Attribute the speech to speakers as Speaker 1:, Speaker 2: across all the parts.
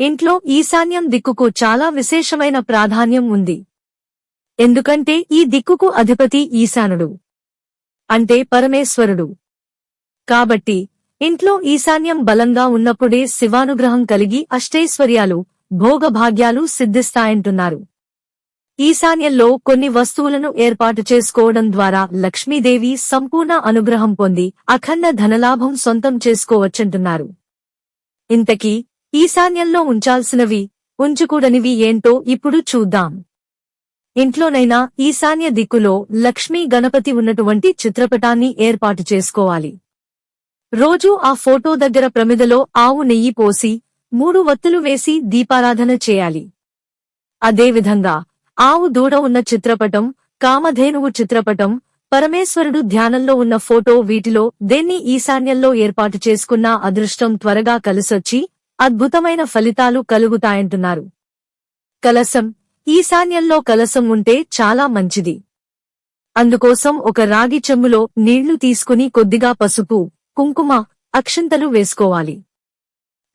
Speaker 1: ఇంట్లో ఈశాన్యం దిక్కుకు చాలా విశేషమైన ప్రాధాన్యం ఉంది. ఎందుకంటే ఈ దిక్కుకు అధిపతి ఈశానుడు. అంటే పరమేశ్వరుడు. కాబట్టి ఇంట్లో ఈశాన్యం బలంగా ఉన్నప్పుడే శివానుగ్రహం కలిగి అష్టైశ్వర్యాలు భోగభాగ్యాలు సిద్ధిస్తాయంటున్నారు. ఈశాన్యంలో కొన్ని వస్తువులను ఏర్పాటు చేసుకోవడం ద్వారా లక్ష్మీదేవి సంపూర్ణ అనుగ్రహం పొంది అఖండ ధనలాభం సొంతం చేసుకోవచ్చంటున్నారు. ఇంతకీ ఈశాన్యంలో ఉంచాల్సినవి ఉంచుకూడనివి ఏంటో ఇప్పుడు చూద్దాం. ఇంట్లోనైనా ఈశాన్య దిక్కులో లక్ష్మీ గణపతి ఉన్నటువంటి చిత్రపటాన్ని ఏర్పాటు చేసుకోవాలి. రోజూ ఆ ఫోటో దగ్గర ప్రమిదలో ఆవు నెయ్యి పోసి మూడు వత్తులు వేసి దీపారాధన చేయాలి. అదేవిధంగా ఆవు దూడ ఉన్న చిత్రపటం కామధేనువు చిత్రపటం పరమేశ్వరుడు ధ్యానంలో ఉన్న ఫోటో వీటిలో దేన్ని ఈశాన్యంలో ఏర్పాటు చేసుకున్న అదృష్టం త్వరగా కలిసొచ్చి అద్భుతమైన ఫలితాలు కలుగుతాయంటున్నారు. కలసం ఈశాన్యంలో కలసం ఉంటే చాలా మంచిది. అందుకోసం ఒక రాగి చెమ్ములో నీళ్ళు తీసుకుని కొద్దిగా పసుపు కుంకుమ అక్షంతలు వేసుకోవాలి.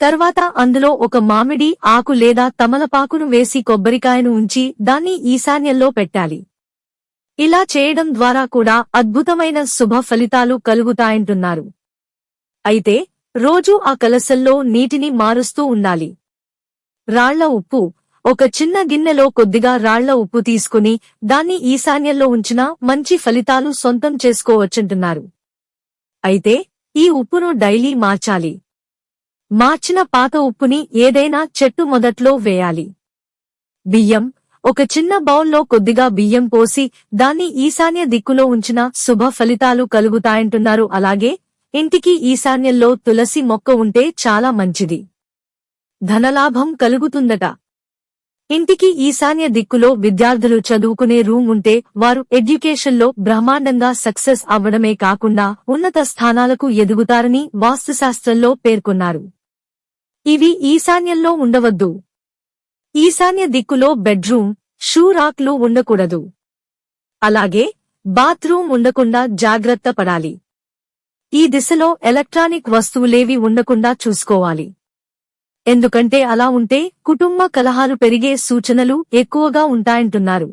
Speaker 1: తర్వాత అందులో ఒక మామిడి ఆకు లేదా తమలపాకును వేసి కొబ్బరికాయను ఉంచి దాన్ని ఈశాన్యంలో పెట్టాలి. ఇలా చేయడం ద్వారా కూడా అద్భుతమైన శుభ ఫలితాలు కలుగుతాయంటున్నారు. అయితే రోజూ ఆ కలసల్లో నీటిని మారుస్తూ ఉండాలి. రాళ్ళ ఉప్పు ఒక చిన్న గిన్నెలో కొద్దిగా రాళ్ళ ఉప్పు తీసుకుని దాన్ని ఈశాన్యంలో ఉంచినా మంచి ఫలితాలు సొంతం చేసుకోవచ్చంటున్నారు. అయితే ఈ ఉప్పును డైలీ మార్చాలి. మార్చిన పాత ఉప్పుని ఏదైనా చెట్టు మొదట్లో వేయాలి. బియ్యం ఒక చిన్న బౌల్లో కొద్దిగా బియ్యం పోసి దాన్ని ఈశాన్య దిక్కులో ఉంచిన శుభ ఫలితాలు కలుగుతాయంటున్నారు. అలాగే ఇంటికి ఈశాన్యంలో తులసి మొక్క ఉంటే చాలా మంచిది. ధనలాభం కలుగుతుందట. ఇంటికి ఈశాన్య దిక్కులో విద్యార్థులు చదువుకునే రూమ్ ఉంటే వారు ఎడ్యుకేషన్లో బ్రహ్మాండంగా సక్సెస్ అవ్వడమే కాకుండా ఉన్నత స్థానాలకు ఎదుగుతారని వాస్తుశాస్త్రంలో పేర్కొన్నారు. ఇవి ఈశాన్యంలో ఉండవద్దు. ఈశాన్య దిక్కులో బెడ్రూమ్ షూరాక్లు ఉండకూడదు. అలాగే బాత్రూమ్ ఉండకుండా జాగ్రత్త పడాలి. ఈ దిశలో ఎలక్ట్రానిక్ వస్తువులేవి ఉండకుండా చూసుకోవాలి. ఎందుకంటే అలా ఉంటే కుటుంబ కలహాలు పెరిగే సూచనలు ఎక్కువగా ఉంటాయంటున్నారు.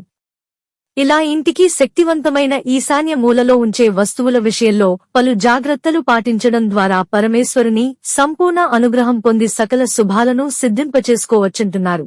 Speaker 1: ఇలా ఇంటికి శక్తివంతమైన ఈశాన్య మూలలో ఉంచే వస్తువుల విషయంలో పలు జాగ్రత్తలు పాటించడం ద్వారా పరమేశ్వరుని సంపూర్ణ అనుగ్రహం పొంది సకల శుభాలను సిద్ధింపచేసుకోవచ్చంటున్నారు.